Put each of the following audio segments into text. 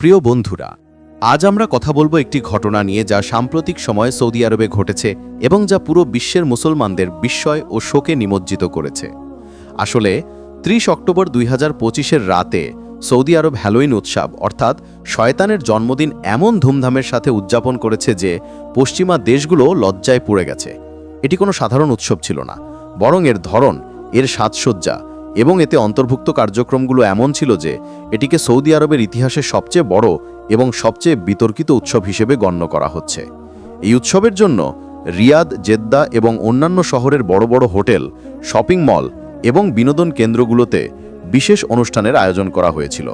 প্রিয় বন্ধুরা, আজ আমরা কথা বলব একটি ঘটনা নিয়ে যা সাম্প্রতিক সময়ে সৌদি আরবে ঘটেছে এবং যা পুরো বিশ্বের মুসলমানদের বিস্ময় ও শোকে নিমজ্জিত করেছে। আসলে, ত্রিশ অক্টোবর দুই হাজার রাতে সৌদি আরব হ্যালোইন উৎসব, অর্থাৎ শয়তানের জন্মদিন, এমন ধুমধামের সাথে উদযাপন করেছে যে পশ্চিমা দেশগুলো লজ্জায় পুড়ে গেছে। এটি কোনো সাধারণ উৎসব ছিল না, বরং এর ধরন, এর সাজসজ্জা এবং এতে অন্তর্ভুক্ত কার্যক্রমগুলো এমন ছিল যে এটিকে সৌদি আরবের ইতিহাসে সবচেয়ে বড় এবং সবচেয়ে বিতর্কিত উৎসব হিসেবে গণ্য করা হচ্ছে। এই উৎসবের জন্য রিয়াদ, জেদ্দা এবং অন্যান্য শহরের বড় বড় হোটেল, শপিং মল এবং বিনোদন কেন্দ্রগুলোতে বিশেষ অনুষ্ঠানের আয়োজন করা হয়েছিল।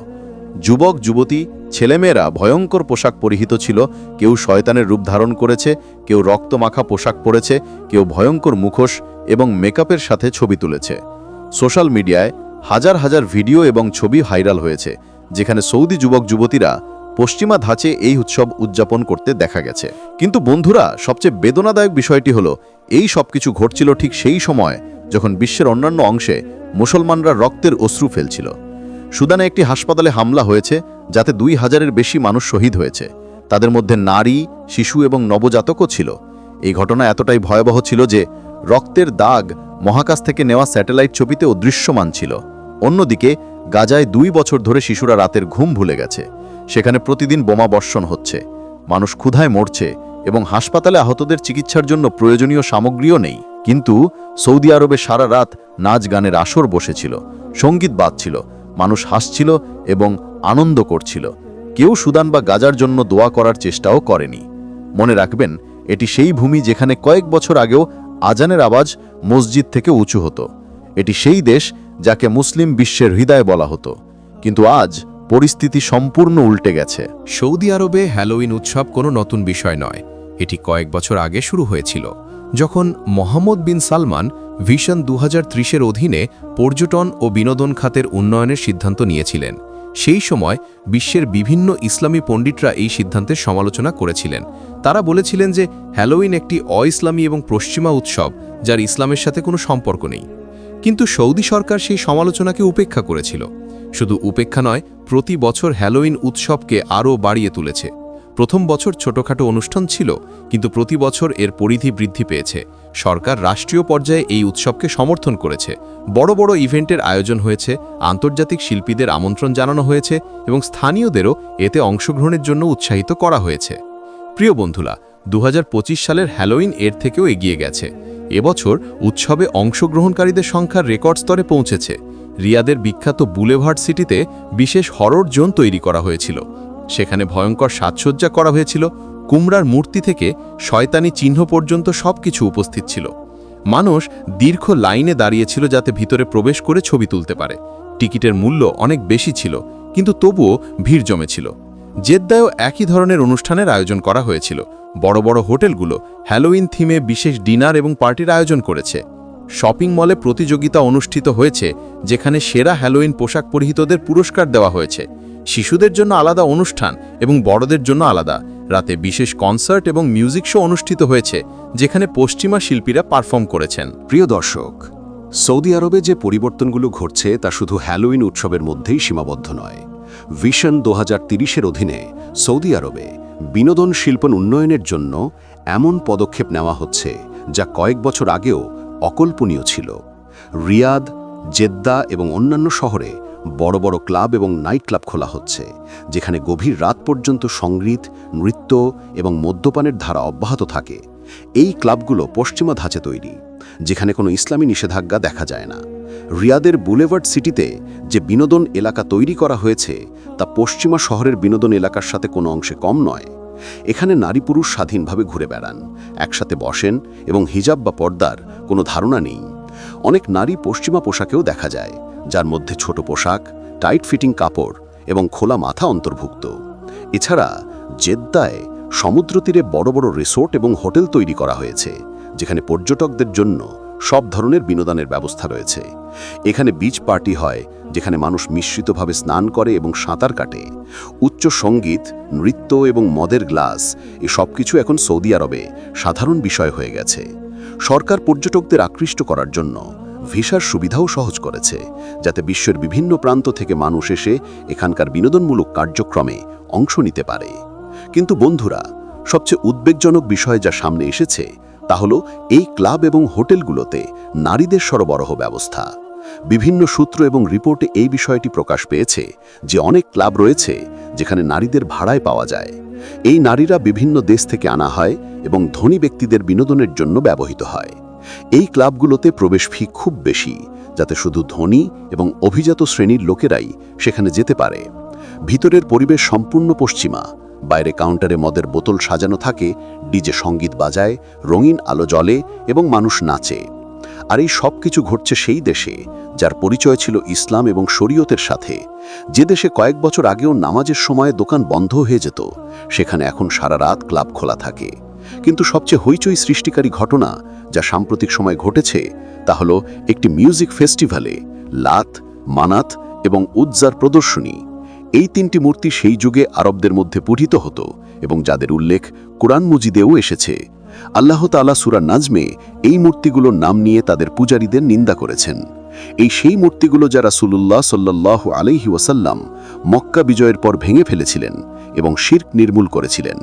যুবক, যুবতী, ছেলেমেয়েরা ভয়ঙ্কর পোশাক পরিহিত ছিল, কেউ শয়তানের রূপ ধারণ করেছে, কেউ রক্তমাখা পোশাক পরেছে, কেউ ভয়ঙ্কর মুখোশ এবং মেকআপের সাথে ছবি তুলেছে। সোশ্যাল মিডিয়ায় হাজার হাজার ভিডিও এবং ছবি ভাইরাল হয়েছে, যেখানে সৌদি যুবক যুবতীরা পশ্চিমা ধাঁচে এই উৎসব উদযাপন করতে দেখা গেছে। কিন্তু বন্ধুরা, সবচেয়ে বেদনাদায়ক বিষয়টি হলো, এই সবকিছু ঘটছিল ঠিক সেই সময় যখন বিশ্বের অন্যান্য অংশে মুসলমানরা রক্তের অশ্রু ফেলছিল। সুদানে একটি হাসপাতালে হামলা হয়েছে, যাতে দুই হাজারের বেশি মানুষ শহীদ হয়েছে। তাদের মধ্যে নারী, শিশু এবং নবজাতকও ছিল। এই ঘটনা এতটাই ভয়াবহ ছিল যে রক্তের দাগ মহাকাশ থেকে নেওয়া স্যাটেলাইট ছবিতে অদৃশ্যমান ছিল। অন্যদিকে, গাজায় দুই বছর ধরে শিশুরা রাতের ঘুম ভুলে গেছে। সেখানে প্রতিদিন বোমা বর্ষণ হচ্ছে। মানুষ ক্ষুধায় মরছে এবং হাসপাতালে আহতদের চিকিৎসার জন্য প্রয়োজনীয় সামগ্রীও নেই। কিন্তু সৌদি আরবে সারা রাত নাচ গানের আসর বসেছিল, সংগীত বাজছিল, মানুষ হাসছিল এবং আনন্দ করছিল। কেউ সুদান বা গাজার জন্য দোয়া করার চেষ্টাও করেনি। মনে রাখবেন, এটি সেই ভূমি যেখানে কয়েক বছর আগেও আজানের আওয়াজ মসজিদ থেকে উঁচু হতো। এটি সেই দেশ যাকে মুসলিম বিশ্বের হৃদয় বলা হতো। কিন্তু আজ পরিস্থিতি সম্পূর্ণ উল্টে গেছে। সৌদি আরবে হ্যালোইন উৎসব কোনো নতুন বিষয় নয়। এটি কয়েক বছর আগে শুরু হয়েছিল। যখন মোহাম্মদ বিন সালমান ভিশন দু এর অধীনে পর্যটন ও বিনোদন খাতের উন্নয়নের সিদ্ধান্ত নিয়েছিলেন সেই সময় বিশ্বের বিভিন্ন ইসলামী পণ্ডিতরা এই সিদ্ধান্তের সমালোচনা করেছিলেন। তারা বলেছিলেন যে হ্যালোউইন একটি অ-ইসলামী এবং পশ্চিমা উৎসব, যার ইসলামের সাথে কোনো সম্পর্ক নেই। কিন্তু সৌদি সরকার সেই সমালোচনাকে উপেক্ষা করেছিল। শুধু উপেক্ষা নয়, প্রতি বছর হ্যালোইন উৎসবকে আরও বাড়িয়ে তুলেছে। প্রথম বছর ছোটখাটো অনুষ্ঠান ছিল, কিন্তু প্রতি বছর এর পরিধি বৃদ্ধি পেয়েছে। সরকার রাষ্ট্রীয় পর্যায়ে এই উৎসবকে সমর্থন করেছে। বড় বড় ইভেন্টের আয়োজন হয়েছে, আন্তর্জাতিক শিল্পীদের আমন্ত্রণ জানানো হয়েছে এবং স্থানীয়দেরও এতে অংশগ্রহণের জন্য উৎসাহিত করা হয়েছে। প্রিয় বন্ধুরা দু হাজার পঁচিশ সালের হ্যালোইন এর থেকেও এগিয়ে গেছে। এবছর উৎসবে অংশগ্রহণকারীদের সংখ্যার রেকর্ড স্তরে পৌঁছেছে। রিয়াদের বিখ্যাত বুলেভার্ড সিটিতে বিশেষ হরর জোন তৈরি করা হয়েছিল। সেখানে ভয়ঙ্কর সাজসজ্জা করা হয়েছিল। কুমড়ার মূর্তি থেকে শয়তানি চিহ্ন পর্যন্ত সবকিছু উপস্থিত ছিল। মানুষ দীর্ঘ লাইনে দাঁড়িয়েছিল যাতে ভিতরে প্রবেশ করে ছবি তুলতে পারে। টিকিটের মূল্য অনেক বেশি ছিল, কিন্তু তবুও ভিড় জমেছিল। জেদ্দায়ও একই ধরনের অনুষ্ঠানের আয়োজন করা হয়েছিল। বড় বড় হোটেলগুলো হ্যালোইন থিমে বিশেষ ডিনার এবং পার্টির আয়োজন করেছে। শপিং মলে প্রতিযোগিতা অনুষ্ঠিত হয়েছে, যেখানে সেরা হ্যালোইন পোশাক পরিহিতদের পুরস্কার দেওয়া হয়েছে। শিশুদের জন্য আলাদা অনুষ্ঠান এবং বড়দের জন্য আলাদা। রাতে বিশেষ কনসার্ট এবং মিউজিক শো অনুষ্ঠিত হয়েছে, যেখানে পশ্চিমা শিল্পীরা পারফর্ম করেছেন। প্রিয় দর্শক, সৌদি আরবে যে পরিবর্তনগুলো ঘটছে তা শুধু হ্যালোইন উৎসবের মধ্যেই সীমাবদ্ধ নয়। ভিশন দু হাজার অধীনে সৌদি আরবে বিনোদন, শিল্প উন্নয়নের জন্য এমন পদক্ষেপ নেওয়া হচ্ছে যা কয়েক বছর আগেও অকল্পনীয় ছিল। রিয়াদ, জেদ্দা এবং অন্যান্য শহরে বড় বড় ক্লাব এবং নাইট ক্লাব খোলা হচ্ছে, যেখানে গভীর রাত পর্যন্ত সংগীত, নৃত্য এবং মদ্যপানের ধারা অব্যাহত থাকে। এই ক্লাবগুলো পশ্চিমা ধাঁচে তৈরি, যেখানে কোনো ইসলামী নিষেধাজ্ঞা দেখা যায় না। রিয়াদের বুলেভার্ড সিটিতে যে বিনোদন এলাকা তৈরি করা হয়েছে, তা পশ্চিমা শহরের বিনোদন এলাকার সাথে কোনো অংশে কম নয়। এখানে নারী পুরুষ স্বাধীনভাবে ঘুরে বেড়ান, একসাথে বসেন এবং হিজাব বা পর্দার কোনো ধারণা নেই। অনেক নারী পশ্চিমা পোশাকেও দেখা যায় যার মধ্যে ছোট পোশাক টাইট ফিটিং কাপড় এবং খোলা মাথা অন্তর্ভুক্ত। এছাড়া জেদ্দায় সমুদ্র তীরে বড় বড় রিসোর্ট এবং হোটেল তৈরি করা হয়েছে, যেখানে পর্যটকদের জন্য সব ধরনের বিনোদনের ব্যবস্থা রয়েছে। এখানে বিচ পার্টি হয়, যেখানে মানুষ মিশ্রিতভাবে স্নান করে এবং সাঁতার কাটে। উচ্চ সংগীত, নৃত্য এবং মদের গ্লাস এ সব কিছু এখন সৌদি আরবে সাধারণ বিষয় হয়ে গেছে। সরকার পর্যটকদের আকৃষ্ট করার জন্য ভিসার সুবিধাও সহজ করেছে, যাতে বিশ্বের বিভিন্ন প্রান্ত থেকে মানুষ এসে এখানকার বিনোদনমূলক কার্যক্রমে অংশ নিতে পারে। কিন্তু বন্ধুরা, সবচেয়ে উদ্বেগজনক বিষয় যা সামনে এসেছে, তা হল এই ক্লাব এবং হোটেলগুলোতে নারীদের সরবরাহ ব্যবস্থা। বিভিন্ন সূত্র এবং রিপোর্টে এই বিষয়টি প্রকাশ পেয়েছে যে অনেক ক্লাব রয়েছে যেখানে নারীদের ভাড়ায় পাওয়া যায়। এই নারীরা বিভিন্ন দেশ থেকে আনা হয় এবং ধনী ব্যক্তিদের বিনোদনের জন্য ব্যবহৃত হয়। এই ক্লাবগুলোতে প্রবেশ ফি খুব বেশি, যাতে শুধু ধনী এবং অভিজাত শ্রেণির লোকেরাই সেখানে যেতে পারে। ভিতরের পরিবেশ সম্পূর্ণ পশ্চিমা, বাইরে কাউন্টারে মদের বোতল সাজানো থাকে, ডিজে সংগীত বাজায়, রঙিন আলো জ্বলে এবং মানুষ নাচে। আর এই সব কিছু ঘটছে সেই দেশে, যার পরিচয় ছিল ইসলাম এবং শরীয়তের সাথে। যে দেশে কয়েক বছর আগেও নামাজের সময় দোকান বন্ধ হয়ে যেত, সেখানে এখন সারা রাত ক্লাব খোলা থাকে। কিন্তু সবচেয়ে হইচই সৃষ্টিকারী ঘটনা যা সাম্প্রতিক সময় ঘটেছে তা হল একটি মিউজিক ফেস্টিভ্যালে লাত, মানাত এবং উজ্জার প্রদর্শনী। এই তিনটি মূর্তি সেই যুগে আরবদের মধ্যে পূজিত হতো এবং যাদের উল্লেখ কোরআন মুজিদেও এসেছে। আল্লাহ তালা সুরা নাজমে এই মূর্তিগুলোর নাম নিয়ে তাদের পূজারীদের নিন্দা করেছেন। এই সেই মূর্তিগুলো যারা সুলুল্লাহ সাল্লাহ আলহি ওয়াসাল্লাম মক্কা বিজয়ের পর ভেঙে ফেলেছিলেন এবং শির্ক নির্মূল করেছিলেন।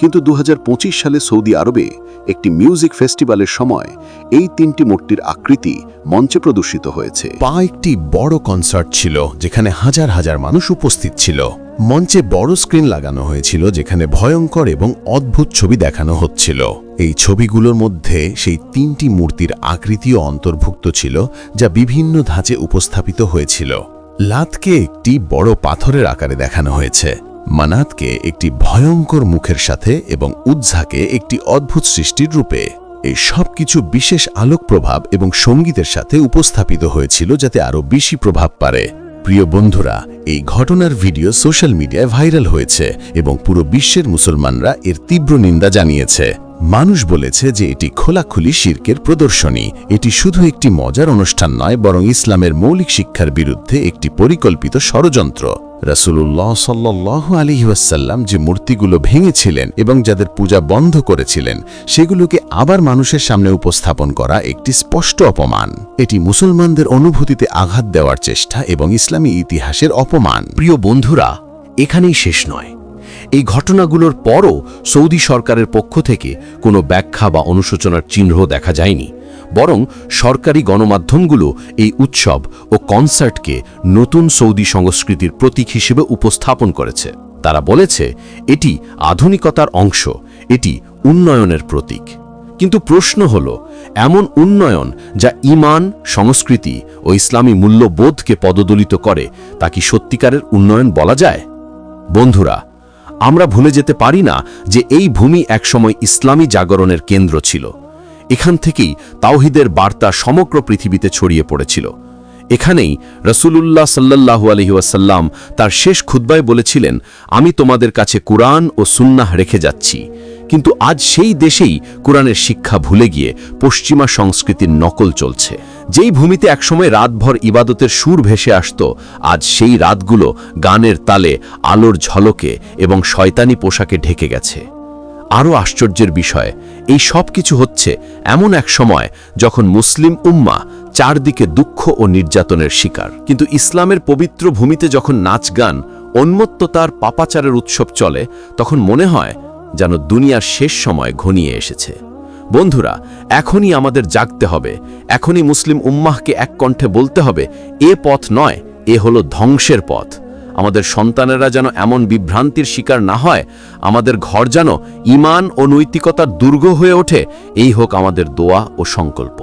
কিন্তু দু হাজার পঁচিশ সালে সৌদি আরবে একটি মিউজিক ফেস্টিভ্যালের সময় এই তিনটি মূর্তির আকৃতি মঞ্চে প্রদর্শিত হয়েছে। পা একটি বড় কনসার্ট ছিল, যেখানে হাজার হাজার মানুষ উপস্থিত ছিল। মঞ্চে বড় স্ক্রিন লাগানো হয়েছিল, যেখানে ভয়ঙ্কর এবং অদ্ভুত ছবি দেখানো হচ্ছিল। এই ছবিগুলোর মধ্যে সেই তিনটি মূর্তির আকৃতিও অন্তর্ভুক্ত ছিল, যা বিভিন্ন ধাঁচে উপস্থাপিত হয়েছিল। লাতকে একটি বড় পাথরের আকারে দেখানো হয়েছে। মানাতকে একটি ভয়ঙ্কর মুখের সাথে এবং উজ্জাকে একটি অদ্ভুত সৃষ্টির রূপে এই সব কিছু বিশেষ আলোক প্রভাব এবং সঙ্গীতের সাথে উপস্থাপিত হয়েছিল যাতে আরও বেশি প্রভাব পারে। প্রিয় বন্ধুরা, এই ঘটনার ভিডিও সোশ্যাল মিডিয়ায় ভাইরাল হয়েছে এবং পুরো বিশ্বের মুসলমানরা এর তীব্র নিন্দা জানিয়েছে। মানুষ বলেছে যে এটি খোলাখুলি শির্কের প্রদর্শনী। এটি শুধু একটি মজার অনুষ্ঠান নয়, বরং ইসলামের মৌলিক শিক্ষার বিরুদ্ধে একটি পরিকল্পিত ষড়যন্ত্র। রাসুল্লাহ সাল্লাহ আলিহাসাল্লাম যে মূর্তিগুলো ভেঙেছিলেন এবং যাদের পূজা বন্ধ করেছিলেন, সেগুলোকে আবার মানুষের সামনে উপস্থাপন করা একটি স্পষ্ট অপমান। এটি মুসলমানদের অনুভূতিতে আঘাত দেওয়ার চেষ্টা এবং ইসলামী ইতিহাসের অপমান। প্রিয় বন্ধুরা, এখানেই শেষ নয়। এই ঘটনাগুলোর পরও সৌদি সরকারের পক্ষ থেকে কোনো ব্যাখ্যা বা অনুশোচনার চিহ্ন দেখা যায়নি। বরং সরকারি গণমাধ্যমগুলো এই উৎসব ও কনসার্টকে নতুন সৌদি সংস্কৃতির প্রতীক হিসেবে উপস্থাপন করেছে। তারা বলেছে, এটি আধুনিকতার অংশ, এটি উন্নয়নের প্রতীক। কিন্তু প্রশ্ন হল, এমন উন্নয়ন যা ইমান সংস্কৃতি ও ইসলামী মূল্যবোধকে পদদলিত করে, তা কি সত্যিকারের উন্নয়ন বলা যায়? বন্ধুরা, আমরা ভুলে যেতে পারি না যে এই ভূমি একসময় ইসলামী জাগরণের কেন্দ্র ছিল। এখান থেকেই তাওহিদের বার্তা সমগ্র পৃথিবীতে ছড়িয়ে পড়েছিল। এখানেই রসুলুল্লাহ সাল্লাহু আলহিউসাল্লাম তার শেষ খুদ্বায় বলেছিলেন, আমি তোমাদের কাছে কুরআন ও সুন্নাহ রেখে যাচ্ছি। কিন্তু আজ সেই দেশেই কোরআনের শিক্ষা ভুলে গিয়ে পশ্চিমা সংস্কৃতির নকল চলছে। যেই ভূমিতে একসময় রাতভর ইবাদতের সুর ভেসে আসত, আজ সেই রাতগুলো গানের তালে আলোর ঝলকে এবং শয়তানি পোশাকে ঢেকে গেছে। আরও আশ্চর্যের বিষয়, এই সব কিছু হচ্ছে এমন এক সময় যখন মুসলিম উম্মা চারদিকে দুঃখ ও নির্যাতনের শিকার। কিন্তু ইসলামের পবিত্র ভূমিতে যখন নাচ গান উন্মত্ততার পাপাচারের উৎসব চলে, তখন মনে হয় যেন দুনিয়ার শেষ সময় ঘনিয়ে এসেছে। বন্ধুরা, এখনই আমাদের জাগতে হবে, এখনই মুসলিম উম্মাহকে এক কণ্ঠে বলতে হবে, এ পথ নয়, এ হলো ধ্বংসের পথ। আমাদের সন্তানেরা যেন এমন বিভ্রান্তির শিকার না হয়, আমাদের ঘর যেন ইমান ও নৈতিকতার দুর্গ হয়ে ওঠে, এই হোক আমাদের দোয়া ও সংকল্প।